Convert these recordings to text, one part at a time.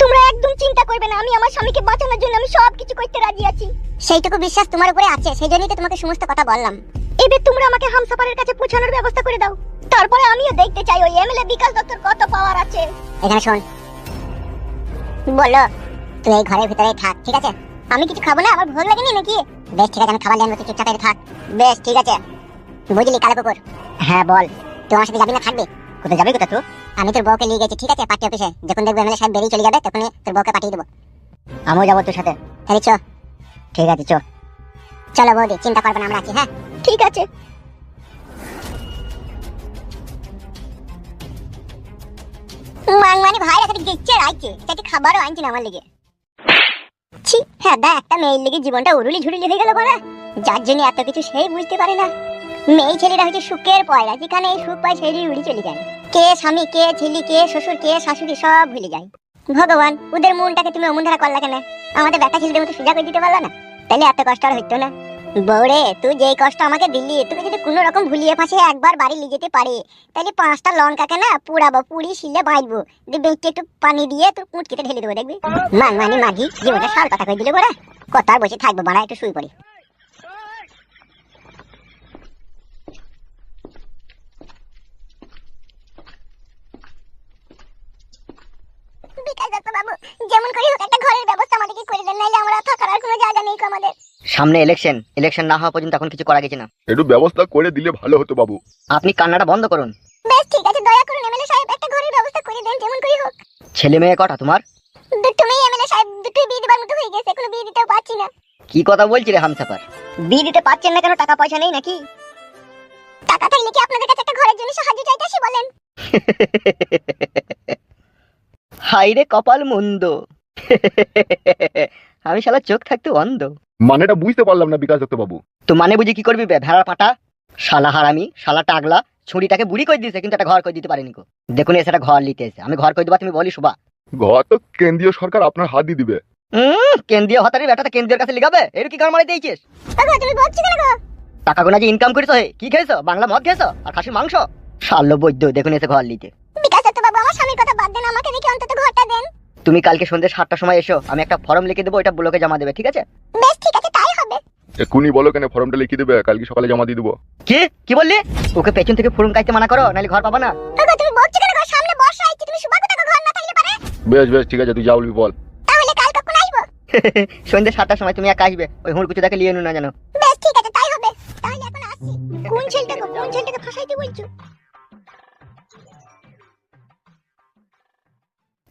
তোমরা একদম চিন্তা করবে না আমি আমার স্বামীকে বাঁচানোর জন্য আমি সবকিছু করতে রাজি আছি। সেইটুকু বিশ্বাস তোমার উপরে আছে সেই জন্যই তো তোমাকে সমস্ত কথা বললাম। এবার তোমরা আমাকে হামসাফারের কাছে পৌঁছানোর ব্যবস্থা করে দাও। তারপরে আমিও দেখতে চাই ওই এমএলএ বিকাশ দত্তর কত পাওয়ার আছে। এখানে শোন। বলো তুই এই ঘরের ভিতরে থাক ঠিক আছে? আমি কিছু খাব না আমার ভোগ লাগেনি নাকি? বেশ ঠিক আছে আমি খাবার নিয়ে তুই চুপচাপ থাক। বেশ ঠিক আছে। বুঝলি কালো কুকুর। হ্যাঁ বল। তুই আমার সাথে যাবি না থাকবি? কোথায় যাবি কোথায় তুই? আমি তোর বউকে নিয়ে গেছি ঠিক আছে? পার্টি অফিসে। যখন দেখব এমএলএ সাহেব বেরিয়ে চলে যাবে তখন তোর বউকে পাঠিয়ে দেবো। আমিও যাব তোর সাথে। তাহলে চ। ঠিক আছে চ। চলো বৌদি চিন্তা করবে না আমরা আছি হ্যাঁ? ঠিক আছে। মাংমানি ভাই রাখাতে গেছে রাইছে। সেটা খাবারও আনছি না আমার লেগে? ছি হ্যাঁ দা একটা মেয়ের লেগে জীবনটা উরুলি ঝুড়িলি হয়ে গেল বড়া যার জন্য এত কিছু সেই বুঝতে পারে না। মেয়ে ছেলেরা হচ্ছে সুখের পয়লা, যেখানে এই সুখ পায় সেই উড়ি চলে যায়। কে স্বামী, কে ছেলে, কে শ্বশুর, কে শাশুড়ি, সব ভুলে যায়। ভগবান, ওদের মনটাকে তুমি অমন ধারা করলা কেন? আমাদের বেটা ছেলেদের মতো সোজা করে দিতে পারলা না? তাহলে এত কষ্ট আর হইতো না। বৌরে তুই যেই কষ্ট আমাকে দিলি তুমি যদি কোনো রকম ভুলিয়ে ফাঁসে একবার বাড়ি নিয়ে যেতে পারে, তাহলে পাঁচটা লঙ্কাকে না পুড়াবো, পুড়ি, শিলে বাইবো বেঁচে একটু পানি দিয়ে তোর কুটকিতে ঢেলে দেবো, দেখবি? মান মানে মাগি, জীবনটা সার কথা কই দিলে বড়া আর বসে থাকব বাড়া একটু শুয়ে পড়ি বিকাশ দত্ত বাবু যেমন করে হোক একটা ঘরের ব্যবস্থা আমাদেরকে করে দেন নাইলে আমরা থাকার আর কোনো জায়গা নেই আমাদের। সামনে ইলেকশন ইলেকশন না হওয়া পর্যন্ত এখন কিছু করা গেছে না। একটু ব্যবস্থা করে দিলে ভালো হতো বাবু। আপনি কান্নাটা বন্ধ করুন। বেশ ঠিক আছে দয়া করুন এমএলএ সাহেব একটা ঘরের ব্যবস্থা করে দেন যেমন করে হোক। ছেলে মেয়ে কটা তোমার? দুটো মেয়ে এমএলএ সাহেব দুটো বিয়ে দেবার মতো হয়ে গেছে কোনো বিয়ে দিতেও পারছি না। কি কথা বলছি রে হামসাফার বিয়ে দিতে পারছেন না কেন টাকা পয়সা নেই নাকি? টাকা থাকলে কি আপনাদের কাছে একটা ঘরের জন্য সাহায্য চাইতেছি বলেন? হাই রে কপাল মন্দ। আমি শালা চোখ থাকতে অন্ধ। মানেটা বুঝতে পারলাম না বিকাশ দত্ত বাবু তো মানে বুঝি কি করবি বে ভেড়ার পাটা? শালা হারামি শালা টাগলা ছুরিটাকে বুড়ি করে দিয়েছে কিন্তু একটা ঘর করে দিতে পারেনি কো দেখুন এসে একটা ঘর নিতে এসে। আমি ঘর করে দেবা তুমি বলি শুবা। ঘর তো কেন্দ্রীয় সরকার আপনার হাত দিয়ে দিবে। হুম কেন্দ্রীয় হতারি বেটাটা কেন্দ্রের কাছে লিখাবে এর কি গান মারি দিয়েছিস তুমি বলছো কেন গো? টাকা গোনা যে ইনকাম করিস হে কি খেয়েছো? বাংলা মদ খেয়েছো? আর খাসির মাংস? শাল্য বৈদ্য দেখুন এসে ঘর নিতে বিকাশ দত্ত বাবু আমার স্বামীর কথা বাদ দেন আমাকে দেখে অন্তত ঘরটা দেন। তুমি কালকে সন্ধ্যে সাতটার সময় এসো আমি একটা ফর্ম লিখে দেবো এটা ব্লকে জমা দেবে ঠিক আছে? বেশ ঠিক আছে তাই হবে। এক্ষুনি বলো কেন ফর্মটা লিখে দেবে কালকে সকালে জমা দিয়ে দেবো। কি? কি বললি? ওকে পেছন থেকে ফোরম কাইতে মানা করো নাহলে ঘর পাবা না। তুমি বলছো কেন গো? সামনে বর্ষা আইছে তুমি সুবা কোথাও ঘর না থাকলে পারে? বেশ বেশ ঠিক আছে তুই যা বলবি বল। তাহলে কাল কখন আইবো সন্ধ্যে সাতটার সময় তুমি একা আসবে ওই হুড়কুচু দেখে নিয়ে না জানো বেশ ঠিক আছে তাই হবে। তাহলে এখন আসছি। কোন ছেলেটাকে কোন ছেলেটাকে ফাঁসাইতে বলছো?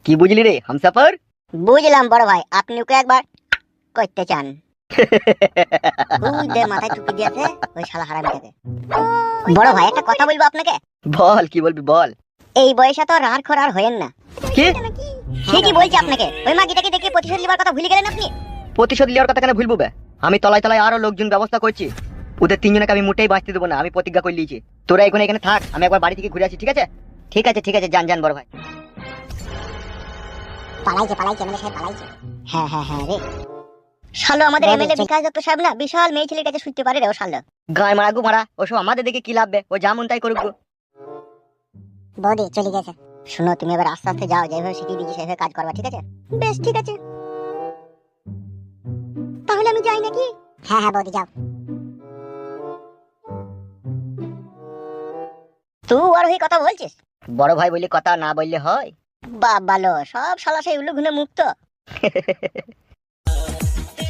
কি বুঝলি রে হামসাফার? বুঝলাম বড় ভাই আপনি ওকে একবার করতে চান। বুঝতে মাথায় টুপি দিয়েছে ওই শালা হারামিটাকে। বড় ভাই একটা কথা বলব আপনাকে? বল কি বলবি বল। এই বয়সে তো রার খোর আর হয়েন না। কি? ঠিকই বলছি আপনাকে ওই মাগিটাকে দেখে প্রতিশোধ নেবার কথা ভুলে গেলেন আপনি? প্রতিশোধ নেওয়ার কথা কেন ভুলবো বে? আমি তলায় তলায় আরও লোকজন ব্যবস্থা করছি। ওদের তিনজনকে আমি মোটেই বাঁচতে দেবো না আমি প্রতিজ্ঞা করে নিয়েছি। তোরা এখন এখানে থাক আমি একবার বাড়ি থেকে ঘুরে আসি ঠিক আছে? ঠিক আছে ঠিক আছে যান যান বড় ভাই। পালাইছে পালাইছে মানে সাহেব পালাইছে। হ্যাঁ হ্যাঁ হ্যাঁ রে। শালো আমাদের এমএলএ বিকাশ দত্ত সাহেব না বিশাল মেয়ে ছেলের কাছে শুনতে পারে রে ও শালো। গায়ে মারা গু মারা ওসব আমাদের দেখে কি লাভবে ও যেমন তাই করুক গো। বৌদি চলে গেছে। শুনো তুমি এবার আস্তে আস্তে যাও যেভাবে শিখিয়ে দিচ্ছি সেভাবে কাজ করবা ঠিক আছে? বেশ ঠিক আছে। তাহলে আমি যাই নাকি? হ্যাঁ হ্যাঁ বৌদি যাও। তুই আর ওই কথা বলছিস? বড় ভাই বললে কথা না বললে হয়। সব শালা সেই মুক্ত।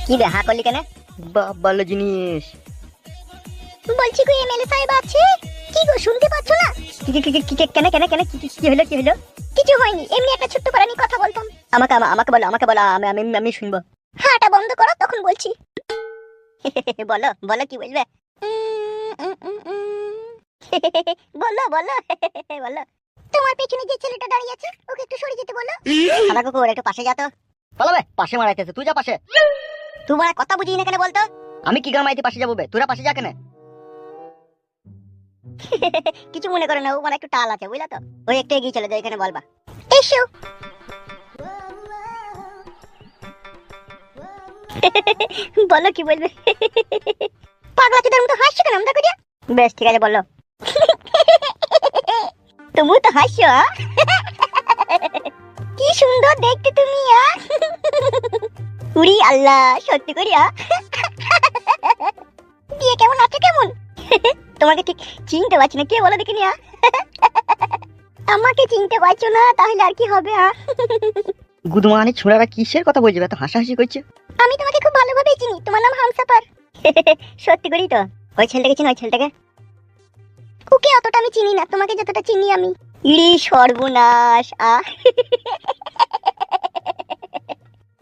কি রে হ্যাঁ করলি কেন? জিনিস। বলছি কই এমএলএ সাহেব আছে? কি গো শুনতে পাচ্ছ না? কি কি কি কি কেন কেন কেন কি কি- কি হলো কি হলো? কিছু হয়নি এমনি একটা ছোট্ট প্রাণী কথা বলতাম। আমাকে আমা- আমাকে বলো আমাকে বলো আমি আমি আমি শুনব। হাঁটা বন্ধ করো তখন বলছি। বলো বলো কি বলবে। বলো বলো বলো। তোমার পেছনে যে ছেলেটা দাঁড়িয়ে আছে ওকে একটু সরে যেতে বলো। খালা কুকুর একটু পাশে যা তো। পালাবে পাশে মারাইতেছে তুই যা পাশে। তোমার কথা বুঝিয়ে না কেন বলতো? আমি কি গান পাশে যাব বে? তোরা পাশে যা কেন। কিছু মনে করে না ও মানে একটু টাল আছে বুঝলা তো? ওই একটু এগিয়ে চলে যাও এখানে বলবা। এসো। বলো কি বলবে? পাগলা চোদার মতো হাসছো কেন আমরা করিয়া? বেশ ঠিক আছে বলো। তুমি তো হাসো। কি সুন্দর দেখতে তুমি উড়ি আল্লাহ সত্যি করি দিয়ে কেমন আছে কেমন? তোমাকে ঠিক চিনতে পারছি না কে বলো দেখিনি আমাকে চিনতে পারছ না তাহলে আর কি হবে আ। গুদমানি ছোড়ারা কিসের কথা বলছে? এত হাসাহাসি করছে? আমি তোমাকে খুব ভালোভাবেই চিনি তোমার নাম হামসাপার সত্যি করি তো ওই ছেলেটাকে চিনি ওই ছেলেটাকে? ওকে অতটা আমি চিনি না তোমাকে যতটা চিনি আমি। ইড়ি সর্বনাশ আ।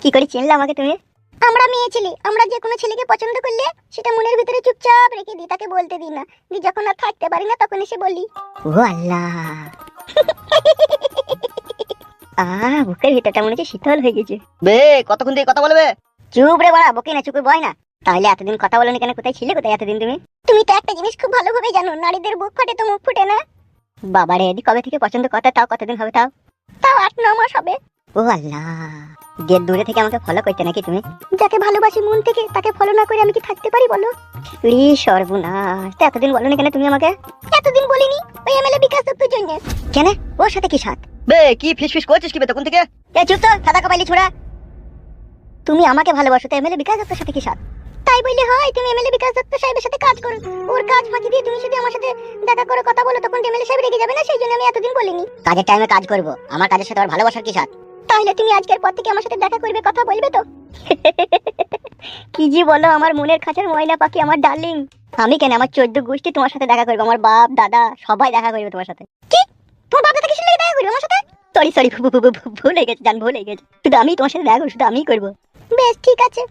কি করে চিনলে আমাকে তুমি? আমরা মেয়ে ছেলে আমরা যে কোনো ছেলেকে পছন্দ করলে সেটা মনের ভিতরে চুপচাপ রেখে দিই তাকে বলতে দিই না। দি যখন আর থাকতে পারি না তখন এসে বলি ও আল্লাহ আহ বুকের ভিতরটা মনে হচ্ছে শীতল হয়ে গেছে। বে কতক্ষণ দিয়ে কথা বলবে? চুপ রে বাড়া বকি না চুপে বয় না। তাহলে এতদিন কথা বলনি কেন? কোথায় ছিলে? কোথায় এতদিন তুমি? তুমি তো একটা জিনিস খুব ভালোভাবে জানো নারীদের বুক ফাটে তো মুখ ফুটে না। বাবারে এদি কবে থেকে পছন্দ কথা তাও কতদিন হবে তাও? তাও আট ন মাস হবে। ও আল্লাহ যে দূরে থেকে আমাকে ফলো করতে নাকি তুমি? যাকে ভালোবাসি মন থেকে তাকে ফলো না করে আমি কি থাকতে পারি বলো? রি সর্বনাশ তা এতদিন বলনি কেন তুমি আমাকে? এতদিন বলিনি ওই এমএলএ বিকাশ দত্তর জন্য। কেন? ওর সাথে কি সাথ? বে কি ফিস ফিস করছিস কি বে তখন থেকে? এ চুপ তো সাদা কাপাইলি ছোড়া। তুমি আমাকে ভালোবাসো তো এমএলএ বিকাশ দত্তের সাথে কি সাথ? তাই বললে হয় তুমি এমএলএ বিকাশ দত্ত সাহেবের সাথে কাজ করো। ওর কাজ ফাঁকি দিয়ে তুমি যদি আমার সাথে দেখা করে কথা বলো তখন এমএলএ সাহেব রেগে যাবে না? সেই জন্য আমি এতদিন বলিনি। কাজের টাইমে কাজ করব। আমার কাজের সাথে আমার ভালোবাসার কি সাথ? তাহলে তুমি আজকের পর থেকে আমার সাথে দেখা করবে কথা বলবে তো? কি জি বলো আমার মনের খাঁচার ময়লা পাখি আমার ডার্লিং। আমি কেন আমার চোদ্দ গোষ্ঠী তোমার সাথে দেখা করব? আমার বাপ দাদা সবাই দেখা করবে তোমার সাথে। কি? তোমার বাপ দাদা কিসের লেগে দেখা করবে আমার সাথে? সরি সরি ভুল হয়ে গেছে জান ভুল হয়ে গেছে। শুধু আমি তোমার সাথে দেখা করব শুধু আমিই করব। বেশ ঠিক আছে।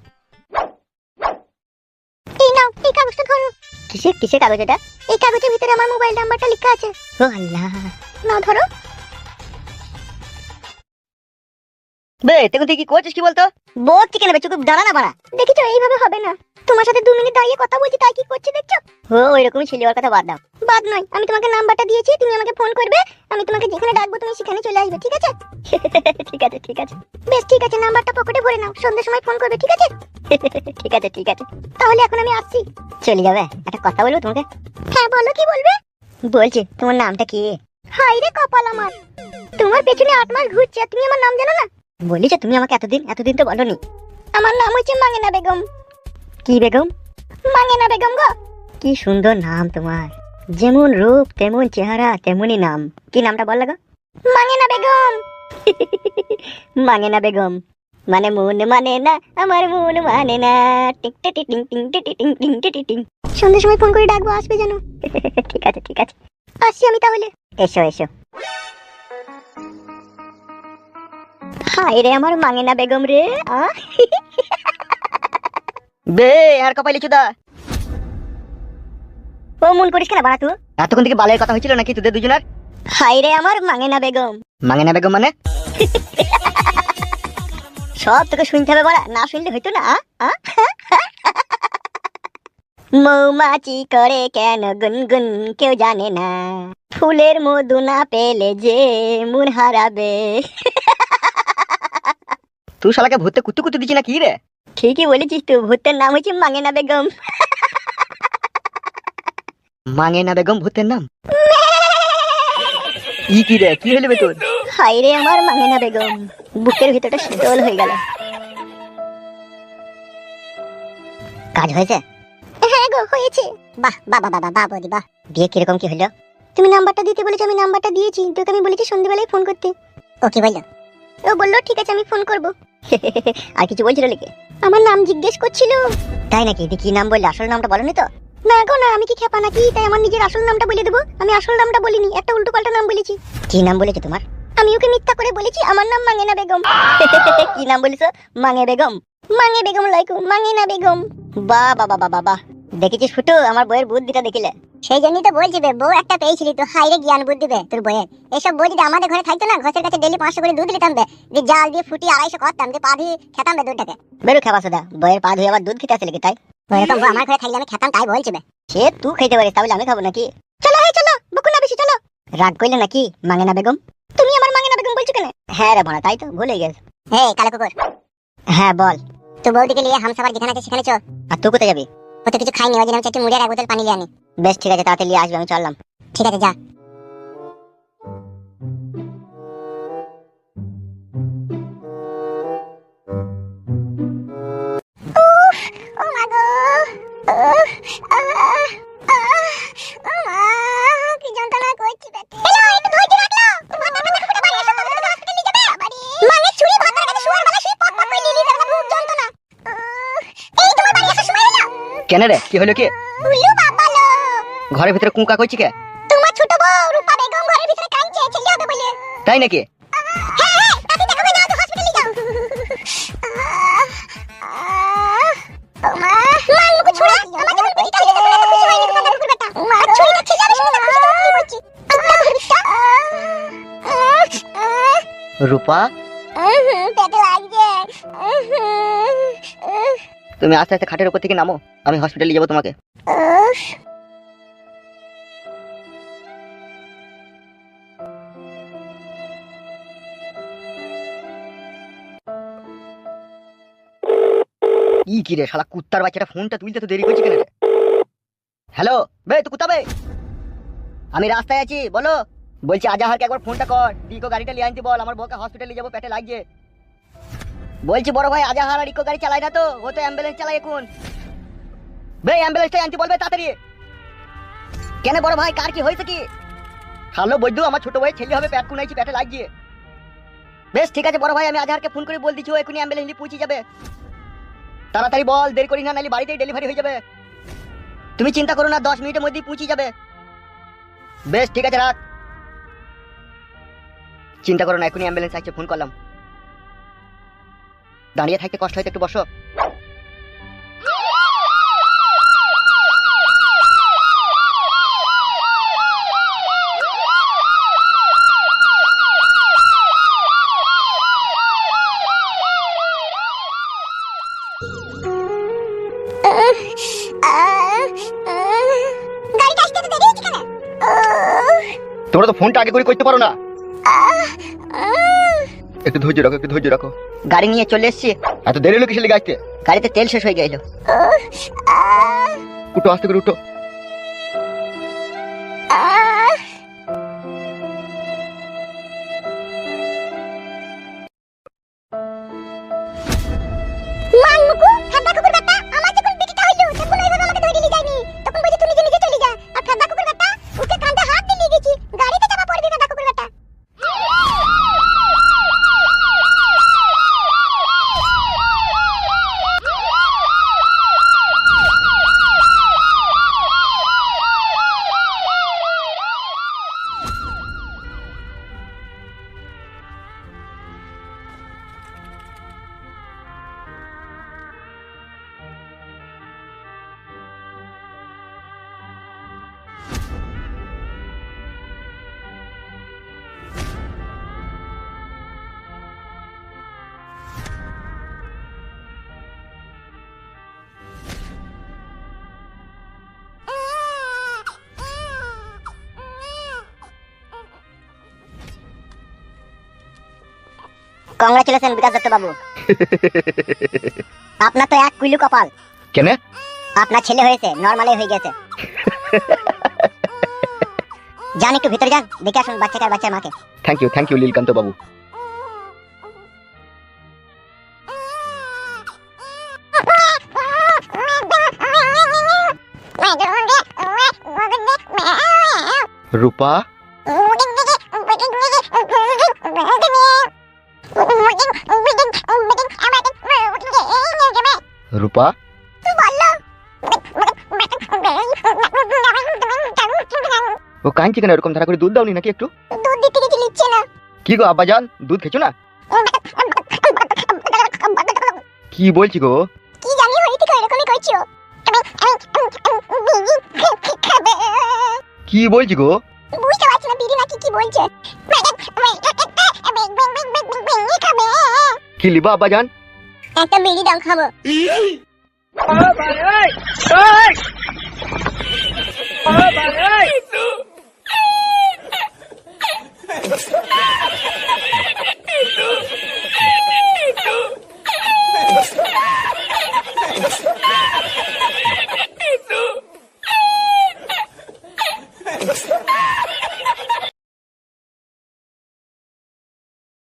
নাও এই কাগজটা ধরো। কিসের কিসের কাগজ এটা? এই কাগজের ভিতরে আমার মোবাইল নাম্বারটা লেখা আছে। ও আল্লাহ। না ধরো। বে কি করছিস কি বলতো? বোধ কেন বে চুপ দাঁড়া না বাড়া। দেখেছ এইভাবে হবে না। তোমার সাথে দু মিনিট দাঁড়িয়ে কথা বলছি তাই কি করছে দেখছ? ও ওইরকমই ছেলে ওর কথা বাদ দাও। বাদ নয়। আমি তোমাকে নাম্বারটা দিয়েছি, তুমি আমাকে ফোন করবে, আমি তোমাকে যেখানে ডাকবো তুমি সেখানে চলে আসবে, ঠিক আছে? ঠিক আছে ঠিক আছে। বেশ, ঠিক আছে, নাম্বারটা পকেটে ভরে নাও। সন্ধ্যের সময় ফোন করবে, ঠিক আছে? ঠিক আছে ঠিক আছে। তাহলে এখন আমি আসছি। চলে যাবে, একটা কথা বলব তোমাকে? হ্যাঁ বলো, কি বলবে? বলছি, তোমার নামটা কি? হাই রে কপাল আমার। তোমার পেছনে আট মাস ঘুরছে তুমি আমার নাম জানো না? বলিস তুমি আমাকে এতদিন এতদিন তো বলনি। আমার নাম হচ্ছে মাঙ্গেনা বেগম। কি বেগম? মাঙ্গেনা বেগম গো। কি সুন্দর নাম তোমার। যেমন রূপ তেমন চেহারা তেমনই নাম। কি নামটা বল গো মাঙ্গেনা বেগম। মাঙ্গেনা বেগম। মানে মন মানে না আমার মন মানে না। টিং টি টি টিং টিং টি টি টিং টিং সন্ধ্যার সময় ফোন করে ডাকবো আসবে জানো ঠিক আছে ঠিক আছে। আসছি আমি তাহলে। এসো এসো। হাই রে আমার মাঙ্গেনা বেগম রে আ বে আর কপাইলি চুদা। ও মন করিস কেন বাড়া তুই? এতক্ষণ থেকে বালের কথা হয়েছিল নাকি তোদের দুজনের? হাই রে আমার মাঙ্গেনা বেগম। মাঙে না বেগম মানে? সব তোকে শুনতে হবে বাড়া না শুনলে হইতো না? মৌমাছি করে কেন গুনগুন কেউ জানে না? ফুলের মধু না পেলে যে মন হারাবে। তুই শালাকে ভূতে কুতু কুতু দিচ্ছি না কি রে? ঠিকই বলেছিস তুই ভূতের নাম হচ্ছে মাঙ্গেনা বেগম। মাঙে না বেগম ভূতের নাম? ই কি রে, কি হইলে তোর হাই রে আমার মাঙ্গেনা বেগম, বুকের ভিতরটা শীতল হয়ে গেল। কাজ হয়েছে? হ্যাঁ গো, হয়েছে। বাহ বাহ বাহ বাহ বাহ, বৌদি, বাহ। বিয়ে কীরকম কি হলো তুমি নাম্বারটা দিতে বলেছ, আমি নাম্বারটা দিয়েছি। তোকে আমি বলেছি সন্ধ্যেবেলায় ফোন করতে। ও কি বলল? ও বলল, ঠিক আছে, আমি ফোন করব। আর কিছু বলছিল লিখে আমার নাম জিজ্ঞেস করছিল। তাই নাকি? কি নাম বললে? আসল নামটা বলনি তো? না গো না আমি কি খেপা নাকি? তাই আমার নিজের আসল নামটা বলে দেবো। আমি আসল নামটা বলিনি একটা উল্টো পাল্টা নাম বলেছি। কি নাম বলেছে তোমার? আমি ওকে মিথ্যা করে বলেছি আমার নাম মাঙ্গেনা বেগম। কি নাম বলেছ? মাঙ্গে বেগম। মাঙ্গে বেগম লাইকু মাঙ্গেনা বেগম। বাহ বাবা বাবা দেখেছিস ফুটু আমার বইয়ের বুদ্ধিটা দেখিলে। সেই জন্যই তো বলছি বে বউ একটা পেয়েছিলি তো হাইরে জ্ঞান বুদ্ধি বে তোর বইয়ের। এইসব বই যদি আমাদের ঘরে থাকতো না ঘরের কাছে ডেলি পাঁচশো করে দুধ নিতাম বে দিয়ে জাল দিয়ে ফুটি আড়াইশো করতাম দিয়ে পা দিয়ে খেতাম বে দুধটাকে। বেরো খেবা সেটা বইয়ের পা ধুয়ে আবার দুধ খেতে আসলে কি তাই? ওইরকম আমার ঘরে থাকলে আমি খেতাম তাই বলছি সে তুই খেতে পারিস তাহলে আমি খাব নাকি? চলো হে চলো বকু বেশি চলো। রাগ করলে নাকি মাঙ্গেনা বেগম? তুমি আমার মাঙ্গেনা বেগম বলছো কেন? হ্যাঁ রে তাই তো ভুলে গেছে। হে কালো কুকুর। হ্যাঁ বল। তো বৌদিকে নিয়ে হামসাবার যেখানে আছে সেখানে চল আর তুই কোথায় যাবি? কিছু খাইনি ওই জন্য আমি চাচ্ছি মুড়ে এক বোতল পানি নিয়ে আনি। বেশ ঠিক আছে তাড়াতাড়ি আসবে আমি চললাম। ঠিক আছে যা। ও মা গো ও মা কি যন্ত্রণা করছি বেটে এলো একটু ধৈর্য রাখল। তোমার মাথা ফুটা বাড়ি এসে তুমি তো হসপিটালে যাবে। বাড়ি। মানে ছুরি ভাতার কাছে কেন রে? কি হলো কি? উল্লু বাবা লো। ঘরের ভিতরে কুঁকা কইছি কে? তোমার ছোট বউ রূপা বেগম ঘরের ভিতরে কাঁদছে ছেলে হবে বলে। তাই নাকি? রূপা? তুমি আস্তে আস্তে খাটের উপর থেকে নামো আমি হসপিটালে যাব তোমাকে। ই কি রে শালা কুত্তার বাচ্চাটা ফোনটা তুলতে তো দেরি করছি কেন রে? হ্যালো বে তুই কুত্তা বে আমি রাস্তায় আছি বলো। বলছি আজাহারকে একবার ফোনটা কর। রিকো গাড়িটা নিয়ে আনতে বল, আমার বউকে হসপিটালে যাব, পেটে লাগছে। বলছি, বড় ভাই আজাহার আর রিকো গাড়ি চালায় না তো? ও তো অ্যাম্বুলেন্স চালায় এখন। বে অ্যাম্বুলেন্সটা আনতে বলবে তাড়াতাড়ি। কেন বড় ভাই, কার কি হয়েছে কি? হ্যালো বৈদ্যু, আমার ছোট ভাই ছেলে হবে, পেট কুনাইছি, পেটে লাগছে। বেশ, ঠিক আছে, বড় ভাই, আমি আজহারকে ফোন করে বল দিচ্ছি ও এখনই অ্যাম্বুলেন্স নিয়ে পৌঁছে যাবে। তাড়াতাড়ি বল, দেরি করি না, নাহলে বাড়িতেই ডেলিভারি হয়ে যাবে। তুমি চিন্তা করো না, দশ মিনিটের মধ্যেই পৌঁছে যাবে। বেশ, ঠিক আছে, রাখ। চিন্তা করো না এখনই অ্যাম্বুলেন্স আসছে ফোন করলাম। দাঁড়িয়ে থাকতে কষ্ট হয়তো একটু বসো। তোমরা তো ফোনটা আগে করে করতে পারো না। একটু ধৈর্য রাখো একটু ধৈর্য রাখো। গাড়ি নিয়ে চলে এসছি। এত দেরি হলো কিসের গাড়িতে গাড়িতে তেল শেষ হয়ে গেল। উঠো আস্তে করে উঠো। কংগ্রাচুলেশন বিকাশ দত্ত বাবু। আপনার তো এক কুইলু কপাল। কেন? আপনার ছেলে হয়েছে নর্মালি হয়ে গেছে। যান একটু ভিতরে যান দেখে আসুন বাচ্চাকে আর বাচ্চার মাকে। Thank you thank you Nilkanta বাবু। রূপা? রূপা? ও কাঁদছে কেন? এরকম ধারা করে দুধ দাওনি নাকি একটু? দুধ দিতে নিচ্ছে না কি গো, আব্বা দুধ খেছো না? কি বলছি গো? কি জানি হইতে কই এরকমই কইছো কি বলছি গো? বুঝতে পারছি না বিড়ি নাকি কি বলছে? কি লিবা আব্বা জান একটা বিড়ি দাও খাব